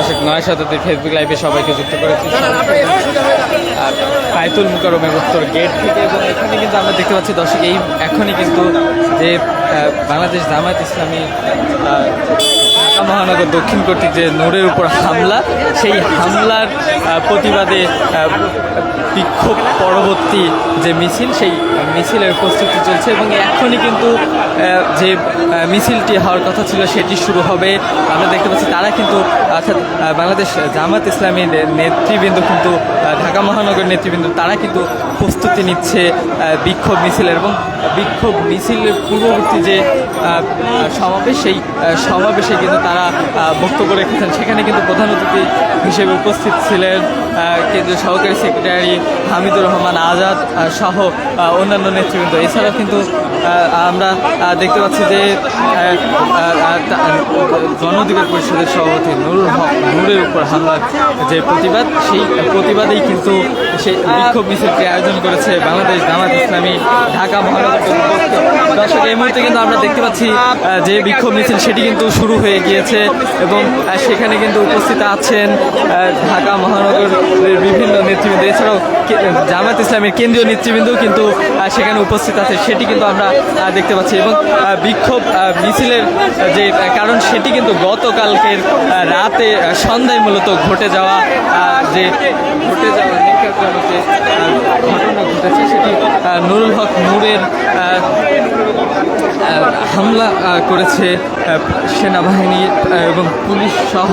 দর্শক নয় শতাব্দীর ফেসবুক লাইভে সবাইকে যুক্ত করেছি। আর ফাইতুল মুকারমের উত্তর গেট থেকে এবং এখানে কিন্তু আমরা দেখতে পাচ্ছি দর্শক এই এখনই কিন্তু যে বাংলাদেশ জামায়াত ইসলামী মহানগর দক্ষিণ কর্তৃক যে নোরের উপর হামলা, সেই হামলার প্রতিবাদে বিক্ষোভ পরবর্তী যে মিছিল, সেই মিছিলের প্রস্তুতি চলছে এবং এখনই কিন্তু যে মিছিলটি হওয়ার কথা ছিল, সেটি শুরু হবে। আমরা দেখতে পাচ্ছি তারা কিন্তু, অর্থাৎ বাংলাদেশ জামাত ইসলামী নেতৃবৃন্দ কিন্তু ঢাকা মহানগর নেতৃবৃন্দ, তারা কিন্তু প্রস্তুতি নিচ্ছে বিক্ষোভ মিছিলের এবং বিক্ষোভ মিছিলের পূর্ববর্তী যে সমাবেশ, সেই সমাবেশে কিন্তু তারা বক্তব্য রেখেছেন। সেখানে কিন্তু প্রধান অতিথি হিসেবে উপস্থিত ছিলেন কেন্দ্রীয় সহকারী সেক্রেটারি হামিদুর রহমান, আজাদ সহ অন্যান্য নেতৃবৃন্দ। এছাড়াও কিন্তু আমরা দেখতে পাচ্ছি যে গণ অধিকার পরিষদের সভাপতি নুরুল হক নূরের উপর হামলার যে প্রতিবাদ, সেই প্রতিবাদেই কিন্তু সেই বিক্ষোভ মিছিলকে আয়োজন করেছে বাংলাদেশ জামাত ইসলামী ঢাকা মহানগর দর্শক, এই মুহূর্তে কিন্তু আমরা দেখতে পাচ্ছি যে বিক্ষোভ মিছিল, সেটি কিন্তু শুরু হয়ে গিয়েছে এবং সেখানে কিন্তু উপস্থিত আছেন ঢাকা মহানগরের বিভিন্ন নেতৃবৃন্দ। এছাড়াও জামাত ইসলামের কেন্দ্রীয় নেতৃবৃন্দও কিন্তু সেখানে উপস্থিত আছে, সেটি কিন্তু আমরা দেখতে পাচ্ছি এবং বিক্ষোভ মিছিলের যে কারণ, সেটি কিন্তু গতকালকের রাতে সন্ধ্যায় মূলত ঘটে যাওয়া যে ঘটে যাওয়া যে, ঘটনা ঘটেছে সেটি নুরুল হক নূরের হামলা করেছে সেনাবাহিনী এবং পুলিশ সহ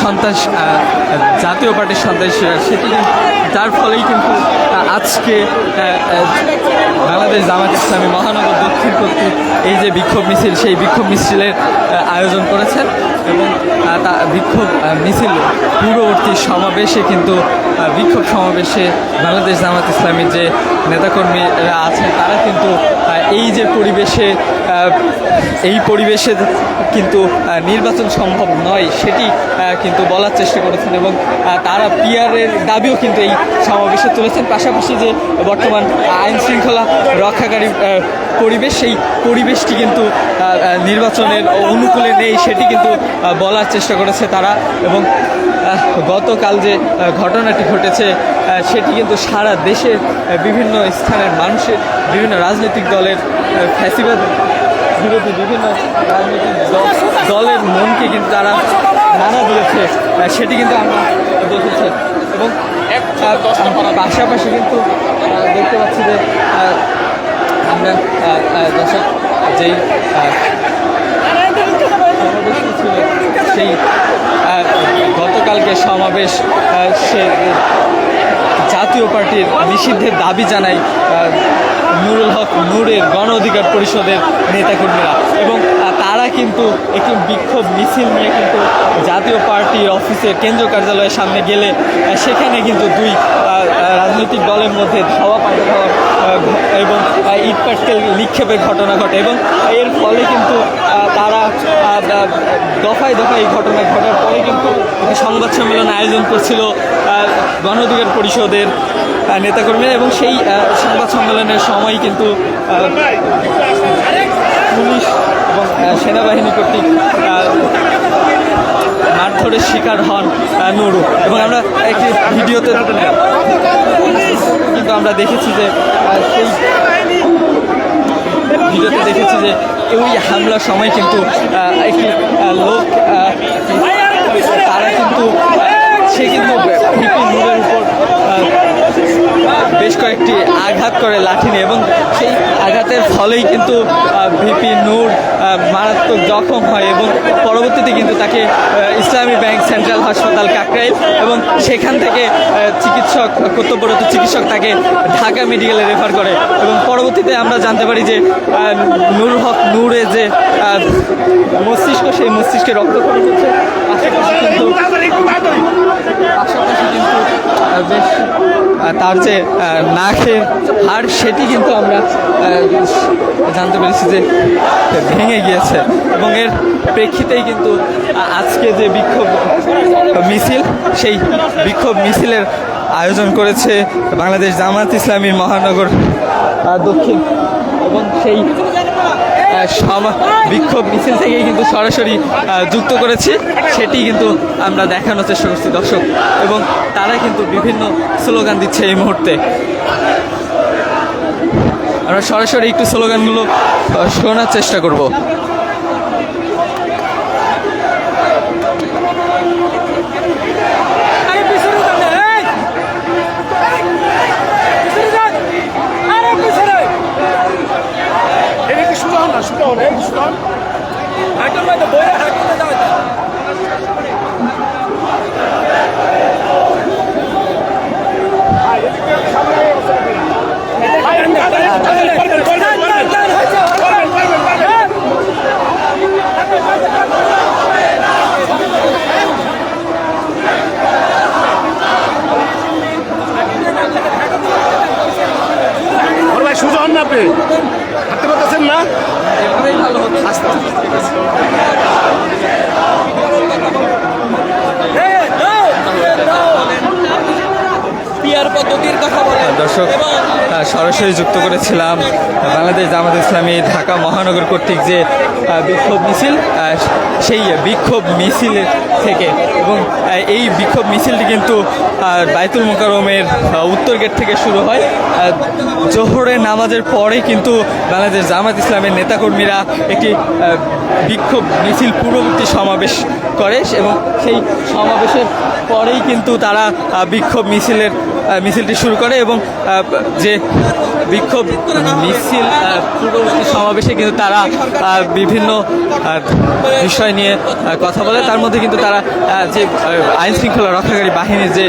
সন্ত্রাস জাতীয় পার্টির সন্ত্রাসীরা। সেটি যার ফলেই কিন্তু আজকে বাংলাদেশ জামাত ইসলামী মহানগর দক্ষিণ কর্তৃক এই যে বিক্ষোভ মিছিল সেই বিক্ষোভ মিছিলের আয়োজন করেছেন। এবং তা বিক্ষোভ মিছিল পূর্ববর্তী সমাবেশে কিন্তু বিক্ষোভ সমাবেশে বাংলাদেশ জামাত ইসলামীর যে নেতাকর্মীরা আছেন, তারা কিন্তু এই যে পরিবেশে এই পরিবেশে কিন্তু নির্বাচন সম্ভব নয়, সেটি কিন্তু বলার চেষ্টা করেছেন এবং তারা পিয়ারের দাবিও কিন্তু এই সমাবেশে তুলেছেন। পাশাপাশি যে বর্তমান আইন শৃঙ্খলা রক্ষাকারী পরিবেশ, সেই পরিবেশটি কিন্তু নির্বাচনের অনুকূলে নেই সেটি কিন্তু বলার চেষ্টা করেছে তারা এবং গতকাল যে ঘটনাটি ঘটেছে সেটি কিন্তু সারা দেশের বিভিন্ন স্থানের মানুষের, বিভিন্ন রাজনৈতিক দলের ফ্যাসিবাদ বিরোধী বিভিন্ন রাজনৈতিক দলের মনকে কিন্তু তারা নানা দিয়েছে সেটি কিন্তু আমরা দেখেছি। এবং পাশাপাশি কিন্তু দেখতে পাচ্ছি যে আমরা দর্শক যেই সেই গতকালকে সমাবেশ সে জাতীয় পার্টির নিষিদ্ধের দাবি জানায় নুরুল হক নূরের গণ অধিকার পরিষদের নেতাকর্মীরা। এবং তারা কিন্তু একটি বিক্ষোভ মিছিল নিয়ে কিন্তু জাতীয় পার্টির অফিসের কেন্দ্রীয় কার্যালয়ের সামনে গেলে সেখানে কিন্তু দুই রাজনৈতিক দলের মধ্যে ধাওয়া পাল্টা ধাওয়া এবং ইট পাটকেল নিক্ষেপের ঘটনা ঘটে এবং এর ফলে কিন্তু তারা দফায় দফায় এই ঘটনা ঘটার পরে কিন্তু সংবাদ সম্মেলন আয়োজন করছিল গণ অধিকার পরিষদের নেতাকর্মীরা এবং সেই সংবাদ সম্মেলনের সময় কিন্তু পুলিশ এবং সেনাবাহিনী কর্তৃক মারধরের শিকার হন নুরু। এবং আমরা একটি ভিডিওতে কিন্তু আমরা দেখেছি যে সেই ভিডিওতে দেখেছি যে, ওই হামলার সময় কিন্তু একটি লোক তারা কিন্তু সে কিন্তু নূরের উপর বেশ কয়েকটি আঘাত করে লাঠি নিয়ে এবং সেই আঘাতের ফলেই কিন্তু ভিপি নূর মারাত্মক জখম হয় এবং পরবর্তীতে কিন্তু তাকে ইসলামী ব্যাংক সেন্ট্রাল হাসপাতাল কাকরাইল এবং সেখান থেকে চিকিৎসক, কর্তব্যরত চিকিৎসক তাকে ঢাকা মেডিকেলে রেফার করে এবং পরবর্তীতে আমরা জানতে পারি যে নূর হক নূরে যে মস্তিষ্ক, সেই মস্তিষ্কে রক্তক্ষরণ হচ্ছে বেশ তার যে আহ, নাকের হাড় সেটি কিন্তু আমরা জানতে পেরেছি যে ভেঙে গিয়েছে। এবং এর প্রেক্ষিতেই কিন্তু আজকে যে বিক্ষোভ মিছিল সেই বিক্ষোভ মিছিলের আয়োজন করেছে বাংলাদেশ জামাত ইসলামীর মহানগর দক্ষিণ। এবং সেই বিক্ষোভ মিছিল থেকেই কিন্তু সরাসরি যুক্ত করেছি। সেটি কিন্তু আমরা দেখানোর চেষ্টা করছি দর্শক, এবং তারা কিন্তু বিভিন্ন স্লোগান দিচ্ছে এই মুহূর্তে। আমরা সরাসরি একটু স্লোগানগুলো শোনার চেষ্টা করব আরে পিছনে যান না, এই! পিছনে যান! আরে পিছনে! এটা কি সুযোগ না সুযোগ না এই সুযোগ হাঁটুর মধ্যে বইরে হাঁটুতে যাবে না। যান না, যান না, যান না, যান, হয়েছে, হয়েছে। হ্যাঁ? ওর ভাই সুযোগ হন না আপনি হাঁটতে পারতেছেন না এভাবেই ভালো হতো আস্তে আস্তে এই, দাও, দাও। পিয়ার পদ্ধতির কথা বলে দর্শক সরাসরি যুক্ত করেছিলাম বাংলাদেশ জামাত ইসলামী ঢাকা মহানগর কর্তৃক যে বিক্ষোভ মিছিল সেই বিক্ষোভ মিছিল থেকে এবং এই বিক্ষোভ মিছিলটি কিন্তু বাইতুল মোকারমের উত্তর গেট থেকে শুরু হয়। জোহরের নামাজের পরে কিন্তু বাংলাদেশ জামাত ইসলামের নেতাকর্মীরা একটি বিক্ষোভ মিছিল পূর্ববর্তী সমাবেশ করে এবং সেই সমাবেশের পরেই কিন্তু তারা বিক্ষোভ মিছিলের মিছিলটি শুরু করে এবং যে বিক্ষোভ মিছিল পূর্ববর্তী সমাবেশে কিন্তু তারা বিভিন্ন বিষয় নিয়ে কথা বলে। তার মধ্যে কিন্তু তারা যে আইন শৃঙ্খলা রক্ষাকারী বাহিনীর যে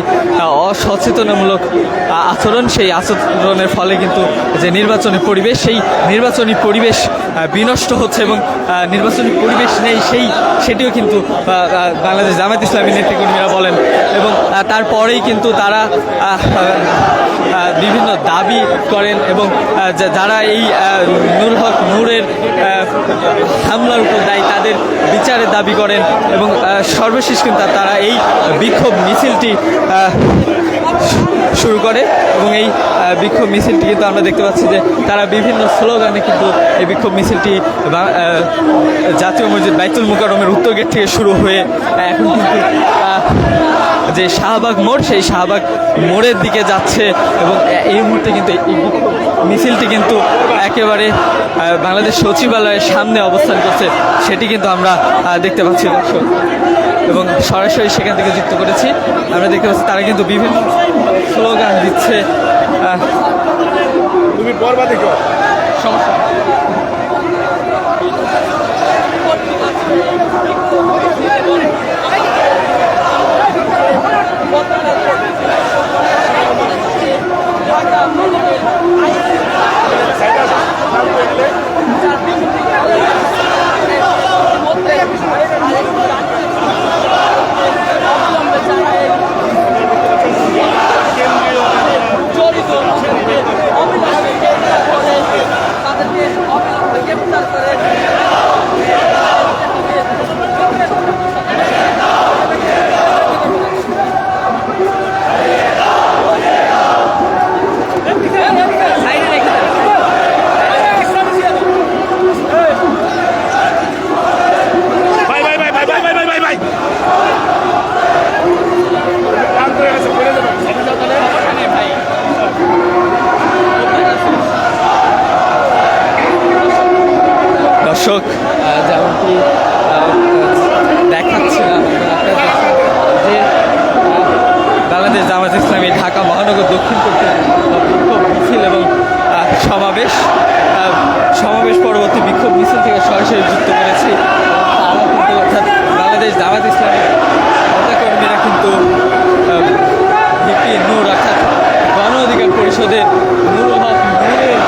অসচেতনামূলক আচরণ, সেই আচরণের ফলে কিন্তু যে নির্বাচনী পরিবেশ, সেই নির্বাচনী পরিবেশ বিনষ্ট হচ্ছে এবং নির্বাচনী পরিবেশ নেই সেই, সেটিও কিন্তু বাংলাদেশ জামাত ইসলামী নেতৃকর্মীরা বলেন। এবং তারপরেই কিন্তু তারা বিভিন্ন দাবি করেন এবং যারা এই নূর হক নূরের হামলার উপর দায়ী তাদের বিচারের দাবি করেন এবং সর্বশেষ কিন্তু তারা এই বিক্ষোভ মিছিলটি শুরু করে এবং এই বিক্ষোভ মিছিলটি কিন্তু আমরা দেখতে পাচ্ছি যে তারা বিভিন্ন স্লোগানে কিন্তু এই বিক্ষোভ মিছিলটি বা- জাতীয় মসজিদ বাইতুল মুকাররমের উত্তর গেট থেকে শুরু হয়ে এখন কিন্তু যে শাহবাগ মোড় সেই শাহবাগ মোড়ের দিকে যাচ্ছে এবং এই মুহূর্তে কিন্তু মিছিলটি কিন্তু একেবারে বাংলাদেশ সচিবালয়ের সামনে অবস্থান করছে সেটি কিন্তু আমরা দেখতে পাচ্ছি দর্শক। এবং সরাসরি সেখান থেকে যুক্ত করেছি আমরা দেখতে পাচ্ছি তারা কিন্তু বিভিন্ন স্লোগান দিচ্ছে তুমি সমস্যা। মহানগর দক্ষিণ কর্তৃক বিক্ষোভ মিছিল এবং সমাবেশ। সমাবেশ পরবর্তী বিক্ষোভ মিছিল থেকে সরাসরি যুক্ত করেছি। তারা কিন্তু অর্থাৎ বাংলাদেশ জামাত ইসলামী নেতাকর্মীরা কিন্তু ভিপি নূর, অর্থাৎ গণ অধিকার পরিষদের নুরুল হক নূরের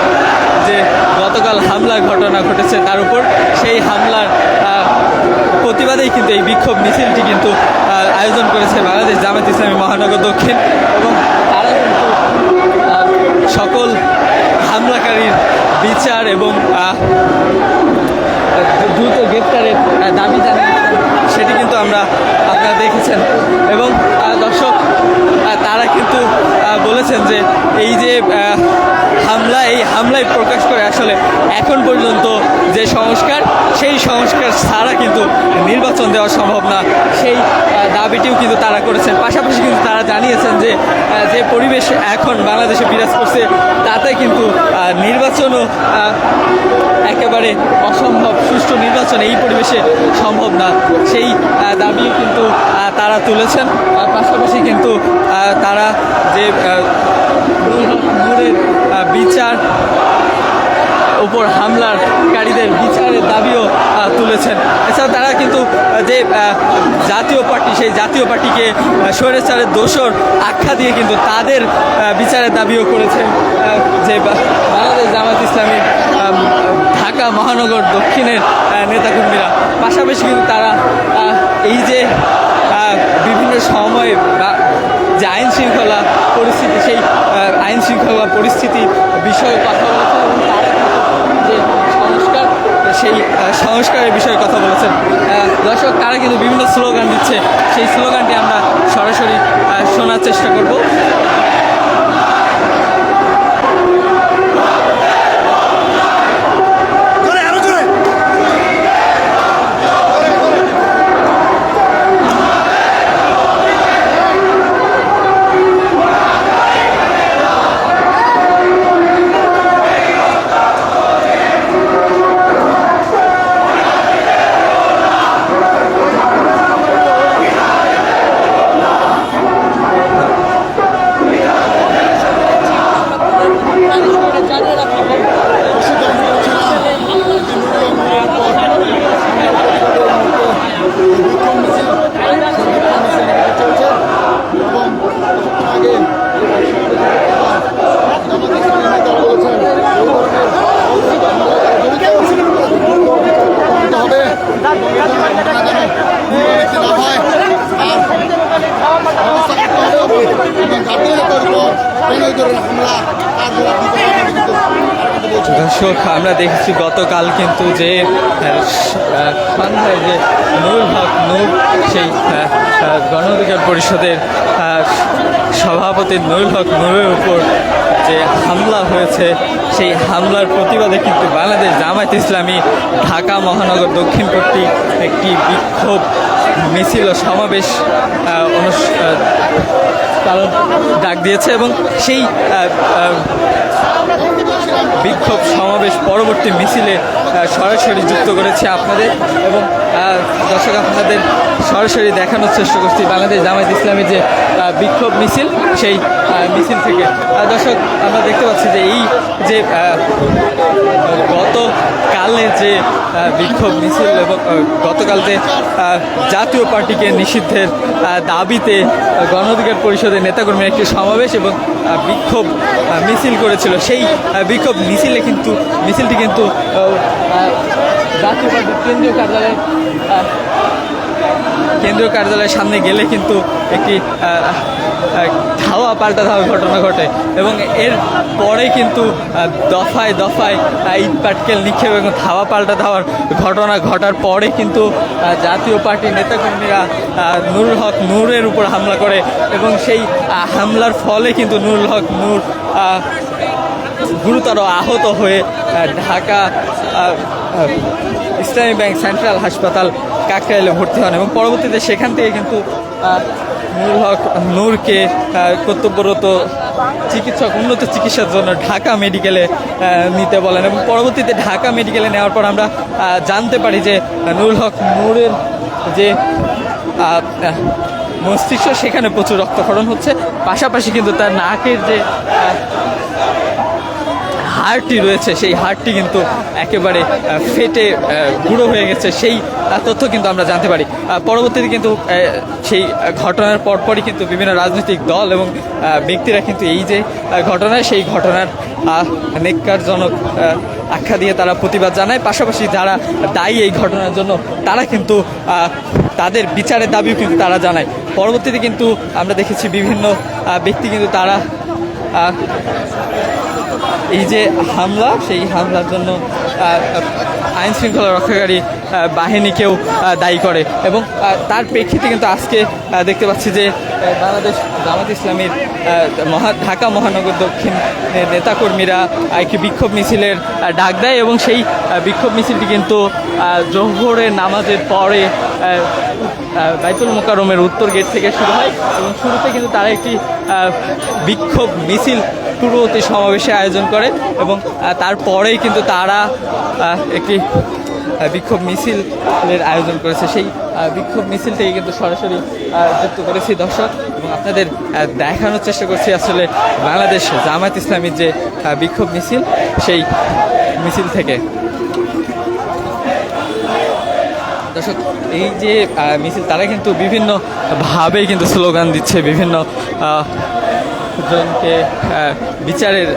যে গতকাল হামলার ঘটনা ঘটেছে তার উপর সেই হামলার প্রতিবাদেই কিন্তু এই বিক্ষোভ মিছিলটি কিন্তু আয়োজন করেছে বাংলাদেশ জামাত ইসলামী মহানগর দক্ষিণ এবং সকল হামলাকারীর বিচার এবং দ্রুত গ্রেপ্তারের দাবি জানিয়েছেন সেটি কিন্তু আমরা আপনারা দেখেছেন। এবং দর্শক তারা কিন্তু বলেছেন যে এই যে হামলা, এই হামলায় প্রকাশ করে আসলে এখন পর্যন্ত যে সংস্কার, সেই সংস্কার ছাড়া কিন্তু নির্বাচন দেওয়া সম্ভব না। সেই দাবিটিও কিন্তু তারা করেছেন। জানিয়েছেন যে যে পরিবেশ এখন বাংলাদেশে বিরাজ করছে, তাতে কিন্তু নির্বাচনও একেবারে অসম্ভব, সুষ্ঠু নির্বাচন এই পরিবেশে সম্ভব না। সেই দাবি কিন্তু তারা তুলেছেন। পাশাপাশি কিন্তু তারা যে বিচার উপর হামলাকারীদের বিচারের দাবিও তুলেছেন। এছাড়া তারা কিন্তু যে জাতীয় পার্টি, সেই জাতীয় পার্টিকে স্বৈরাচারের দোষর আখ্যা দিয়ে কিন্তু তাদের বিচারের দাবিও করেছেন যে বাংলাদেশ জামাত ইসলামী ঢাকা মহানগর দক্ষিণের নেতাকর্মীরা। পাশাপাশি কিন্তু তারা এই যে বিভিন্ন সময়ে যে আইন শৃঙ্খলা পরিস্থিতি, সেই আইন শৃঙ্খলা পরিস্থিতি বিষয়ে কথা বলেছেন এবং তারা যে সংস্কার সেই সংস্কারের বিষয়ে কথা বলেছেন। দর্শক, তারা কিন্তু বিভিন্ন স্লোগান দিচ্ছে। সেই স্লোগানটি আমরা সরাসরি শোনার চেষ্টা করব জোরে আরও জোরে দর্শক আমরা দেখেছি গতকাল কিন্তু যে আহ, স- আহ, সন্ধ্যায় যে নুরুল হক নূর সেই আহ, আহ, গণ অধিকার পরিষদের সভাপতি নুরুল হক নূরের উপর যে হামলা হয়েছে, সেই হামলার প্রতিবাদে কিন্তু বাংলাদেশ জামায়াত ইসলামী ঢাকা মহানগর দক্ষিণ কর্তৃক একটি বিক্ষোভ মিছিল ও সমাবেশ পালন ডাক দিয়েছে এবং সেই বিক্ষোভ সমাবেশ পরবর্তী মিছিলে সরাসরি যুক্ত করেছে আপনাদের এবং দর্শক আপনাদের সরাসরি দেখানোর চেষ্টা করছি বাংলাদেশ জামায়াত ইসলামের যে বিক্ষোভ মিছিল সেই মিছিল থেকে। দর্শক আমরা দেখতে পাচ্ছি যে এই যে আহ, গতকালে যে বিক্ষোভ মিছিল এবং গতকাল যে জাতীয় পার্টিকে নিষিদ্ধের দাবিতে গণ অধিকার পরিষদের নেতাকর্মীর একটি সমাবেশ এবং বিক্ষোভ মিছিল করেছিল। সেই আহ, বিক্ষোভ মিছিলে কিন্তু মিছিলটি কিন্তু কেন্দ্রীয় কার্যালয়ে কেন্দ্রীয় কার্যালয়ের সামনে গেলে কিন্তু একটি ধাওয়া পাল্টা ধাওয়া ঘটনা ঘটে। এবং এর পরে কিন্তু দফায় দফায় ইট পাটকেল নিক্ষেপ এবং ধাওয়া পাল্টা ধাওয়ার ঘটনা ঘটার পরে কিন্তু জাতীয় পার্টির নেতাকর্মীরা নুরুল হক নূরের উপর হামলা করে এবং সেই হামলার ফলে কিন্তু নুরুল হক নূর গুরুতর আহত হয়ে ঢাকা ইসলামী ব্যাংক সেন্ট্রাল হাসপাতাল কাকরাইলে ভর্তি হন এবং পরবর্তীতে সেখান থেকে কিন্তু নুরুল হক নূরকে কর্তব্যরত চিকিৎসক, উন্নত চিকিৎসার জন্য ঢাকা মেডিকেলে নিতে বলেন এবং পরবর্তীতে ঢাকা মেডিকেলে নেওয়ার পর আমরা জানতে পারি যে নুরুল হক নূরের যে মস্তিষ্ক, সেখানে প্রচুর রক্তক্ষরণ হচ্ছে। পাশাপাশি কিন্তু তার নাকের যে হাড়টি রয়েছে, সেই হাড়টি কিন্তু একেবারে ফেটে গুঁড়ো হয়ে গেছে, সেই তথ্য কিন্তু আমরা জানতে পারি। পরবর্তীতে কিন্তু সেই ঘটনার পরপরই কিন্তু বিভিন্ন রাজনৈতিক দল এবং ব্যক্তিরা কিন্তু এই যে ঘটনা সেই ঘটনার নেককারজনক আখ্যা দিয়ে তারা প্রতিবাদ জানায়। পাশাপাশি যারা দায়ী এই ঘটনার জন্য, তারা কিন্তু তাদের বিচারের দাবিও কিন্তু তারা জানায়। পরবর্তীতে কিন্তু আমরা দেখেছি বিভিন্ন ব্যক্তি কিন্তু তারা এই যে হামলা, সেই হামলার জন্য আইন শৃঙ্খলা রক্ষাকারী বাহিনীকেও দায়ী করে। এবং তার প্রেক্ষিতে কিন্তু আজকে দেখতে পাচ্ছি যে বাংলাদেশ, জামাত ইসলামীর মহা, ঢাকা মহানগর দক্ষিণ নেতাকর্মীরা একটি বিক্ষোভ মিছিলের ডাক দেয় এবং সেই বিক্ষোভ মিছিলটি কিন্তু জোহরের নামাজের পরে বাইতুল মোকারমের উত্তর গেট থেকে শুরু হয় এবং শুরুতে কিন্তু তারা একটি বিক্ষোভ মিছিল পূর্ববর্তী সমাবেশে আয়োজন করে এবং তারপরেই কিন্তু তারা একটি বিক্ষোভ মিছিলের আয়োজন করেছে। সেই বিক্ষোভ মিছিল থেকে কিন্তু সরাসরি যুক্ত করেছি দর্শক এবং আপনাদের দেখানোর চেষ্টা করছি আসলে বাংলাদেশ জামায়াত ইসলামীর যে বিক্ষোভ মিছিল, সেই মিছিল থেকে। দর্শক, এই যে মিছিল, তারা কিন্তু বিভিন্ন ভাবে কিন্তু স্লোগান দিচ্ছে, বিভিন্ন জনকে বিচারের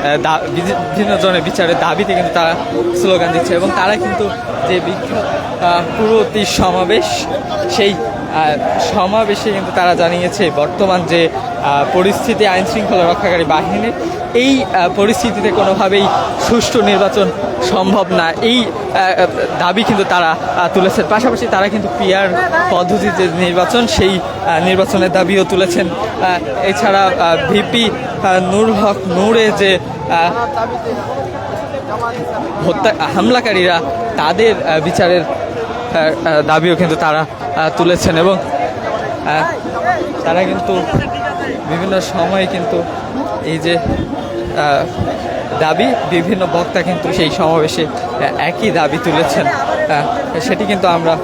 বিভিন্ন জনের বিচারের দাবিতে কিন্তু তারা স্লোগান দিচ্ছে এবং তারা কিন্তু যে বিক্ষোভ পুরোতি সমাবেশ, সেই সমাবেশে কিন্তু তারা জানিয়েছে বর্তমান যে পরিস্থিতি, আইন শৃঙ্খলা রক্ষাকারী বাহিনীর এই পরিস্থিতিতে কোনোভাবেই সুষ্ঠু নির্বাচন সম্ভব না। এই দাবি কিন্তু তারা তুলেছেন। পাশাপাশি তারা কিন্তু পিয়ার পদ্ধতির যে নির্বাচন, সেই নির্বাচনের দাবিও তুলেছেন। এছাড়া ভিপি নূর হক, নূরে যে হত্যা, হামলাকারীরা তাদের বিচারের দাবিও কিন্তু তারা তুলেছেন এবং তারা কিন্তু বিভিন্ন সময়ে কিন্তু এই যে দাবি, বিভিন্ন বক্তা কিন্তু সেই সমাবেশে একই দাবি তুলেছেন। সেটি কিন্তু আমরা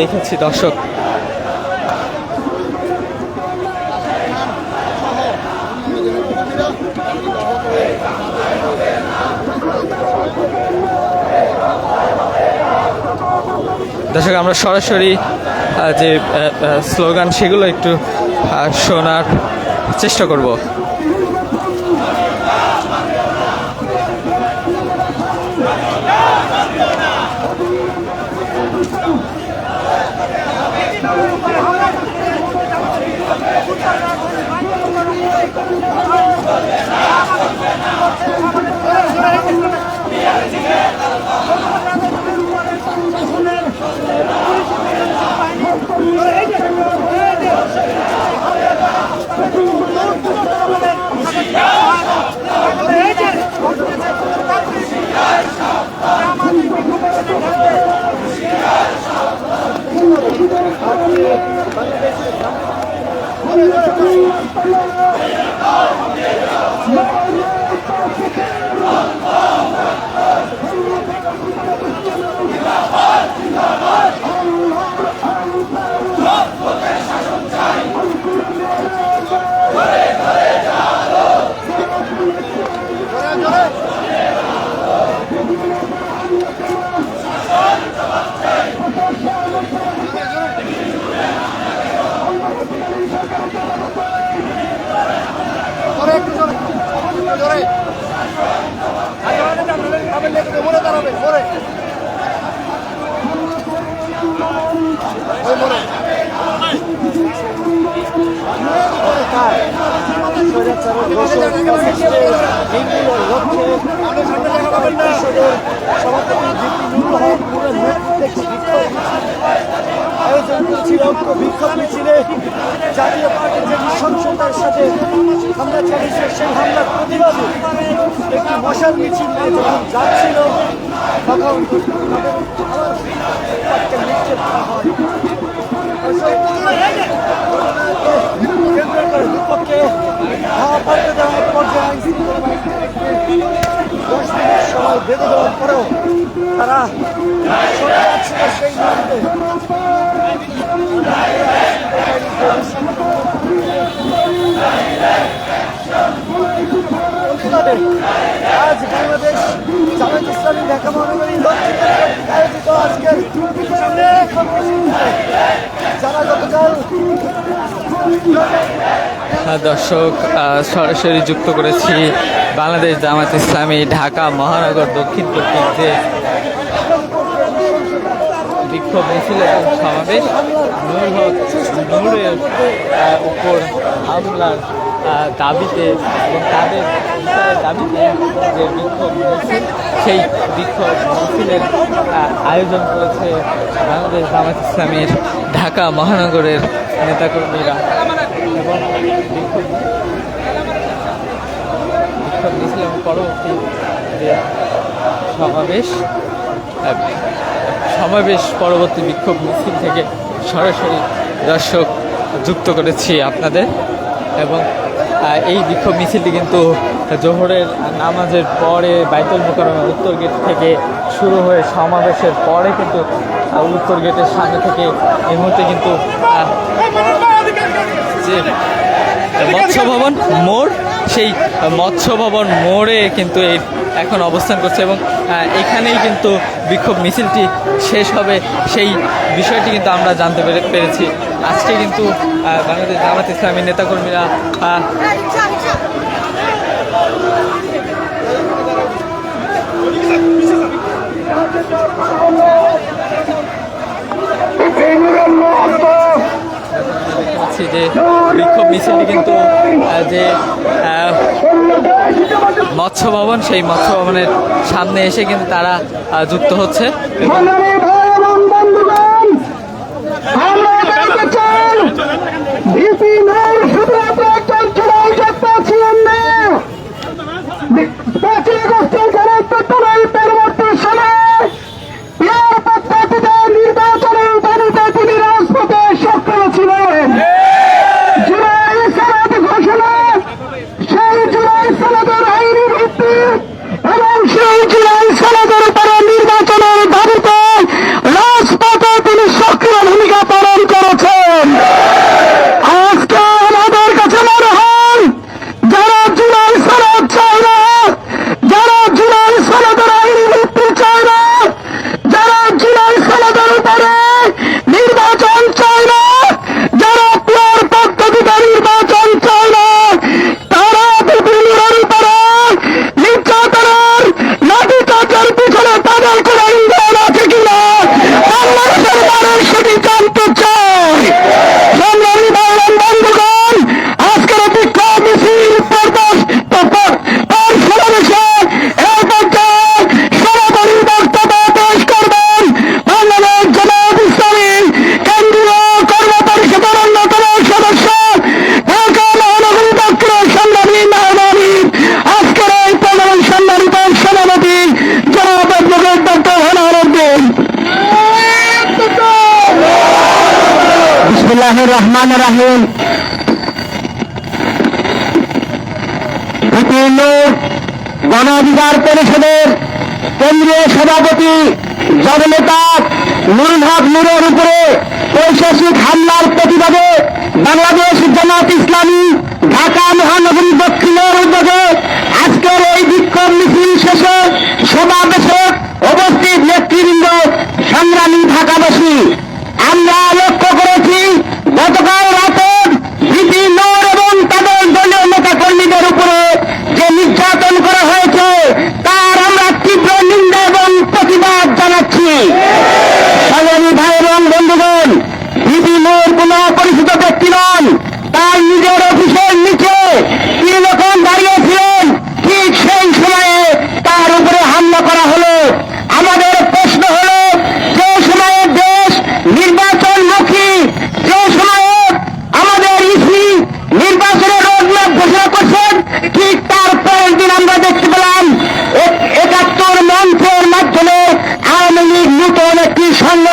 দেখেছি দর্শক। দর্শক আমরা সরাসরি যে স্লোগান সেগুলো একটু শোনার চেষ্টা করব। আয়োজন করেছিল বিক্ষোভ মিছিলে জাতীয় পার্টির যে নৃশংসতার সাথে হামলা চালিয়েছে সেই হামলার প্রতিবাদে একটি মশাল মিছিল যখন যাচ্ছিল তখন কেন্দ্র করে দুপক্ষে ধাওয়া পাল্টে দেওয়া পর্যায়ে সময় বেঁধে দেওয়ার পরেও তারা সরে যাচ্ছিল সেই মুহূর্তে আজ বাংলাদেশ জামাত ইসলামী ঢাকা মহানগরী আয়োজিত আজকের যারা গতকাল দর্শক সরাসরি যুক্ত করেছি বাংলাদেশ জামাত ইসলামী ঢাকা মহানগর দক্ষিণ দক্ষিণ যে বিক্ষোভ মিছিল এবং সমাবেশ। নূর হক নূরের উপর হামলার দাবিতে এবং তাদের দাবিতে যে বিক্ষোভ মিছিল, সেই বিক্ষোভ মিছিলের আয়োজন করেছে বাংলাদেশ জামাত ইসলামের ঢাকা মহানগরের নেতাকর্মীরা। এবং পরবর্তী সমাবেশ সমাবেশ পরবর্তী বিক্ষোভ মিছিল থেকে সরাসরি দর্শক যুক্ত করেছি আপনাদের। এবং এই বিক্ষোভ মিছিলটি কিন্তু জোহরের নামাজের পরে বাইতুল মোকারমে উত্তর গেট থেকে শুরু হয়ে সমাবেশের পরে কিন্তু উত্তর গেটের সামনে থেকে এই মুহূর্তে কিন্তু যে মৎস্য ভবন মোড়, সেই মৎস্য ভবন মোড়ে কিন্তু এই এখন অবস্থান করছে এবং এখানেই কিন্তু বিক্ষোভ মিছিলটি শেষ হবে। সেই বিষয়টি কিন্তু আমরা জানতে পেরে, পেরেছি। আজকে কিন্তু বাংলাদেশ জামাত ইসলামী নেতাকর্মীরা পাচ্ছি যে বিক্ষোভ মিছিল কিন্তু যে মৎস্য ভবন, সেই মৎস্য ভবনের সামনে এসে কিন্তু তারা যুক্ত হচ্ছে। আমরা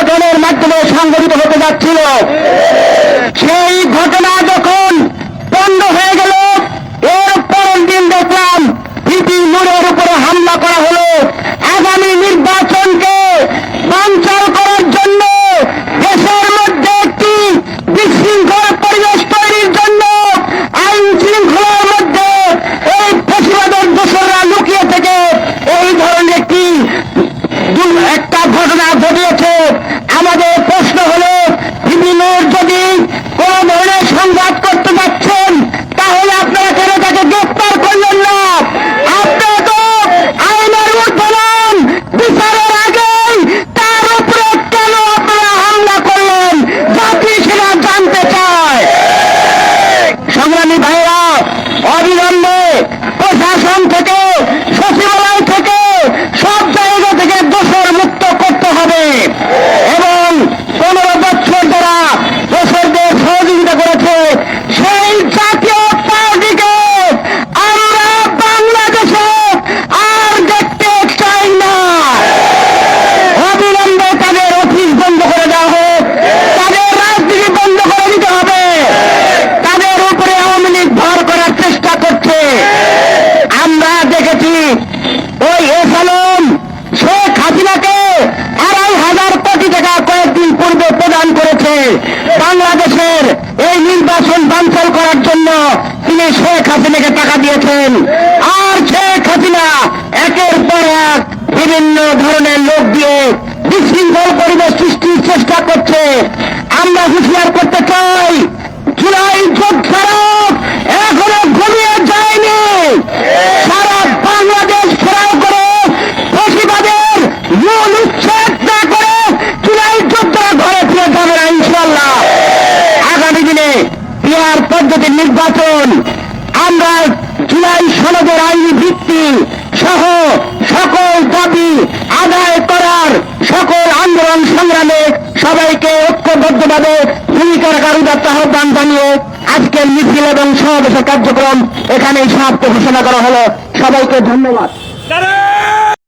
গণের মাধ্যমে সংঘটিত হতে যাচ্ছিল। সেই ঘটনা যখন বন্ধ হয়ে গেল, এর পরের দিন দেখলাম ভিপি মোড়ের উপরে হামলা করা হলো। আগামী নির্বাচনকে বাঞ্ছা ঘটনা ঘটিয়েছে। আমাদের প্রশ্ন হল বিবিনুর যদি কোন ধরনের সংবাদ করতে পারছেন, তাহলে আপনারা কেন তাকে গ্রেফতার করলেন না? তিনি শেখ হাসিনাকে টাকা দিয়েছেন, আর শেখ হাসিনা একের পর এক বিভিন্ন ধরনের লোক দিয়ে বিশৃঙ্খল পরিবেশ সৃষ্টির চেষ্টা করছে। আমরা হুঁশিয়ার করতে চাই, জুলাই যোদ্ধারা এখনও ঘুমিয়ে যায়নি। সারা বাংলাদেশ ঘেরাও করে প্রতিবাদের মূল উচ্ছেদ না করে জুলাই যোদ্ধারা ঘরে ফিরে যাবে না ইনশাল্লাহ আগামী দিনে বিহার পদ্ধতির নির্বাচন আমরা জুলাই সনদের আইনি ভিত্তি সহ সকল দাবি আদায় করার সকল আন্দোলন সংগ্রামে সবাইকে ঐক্যবদ্ধভাবে ভূমিকা রাখার উদাত্ত আহ্বান জানিয়ে আজকের মিছিল এবং সমাবেশের কার্যক্রম এখানেই সমাপ্ত ঘোষণা করা হলো। সবাইকে ধন্যবাদ।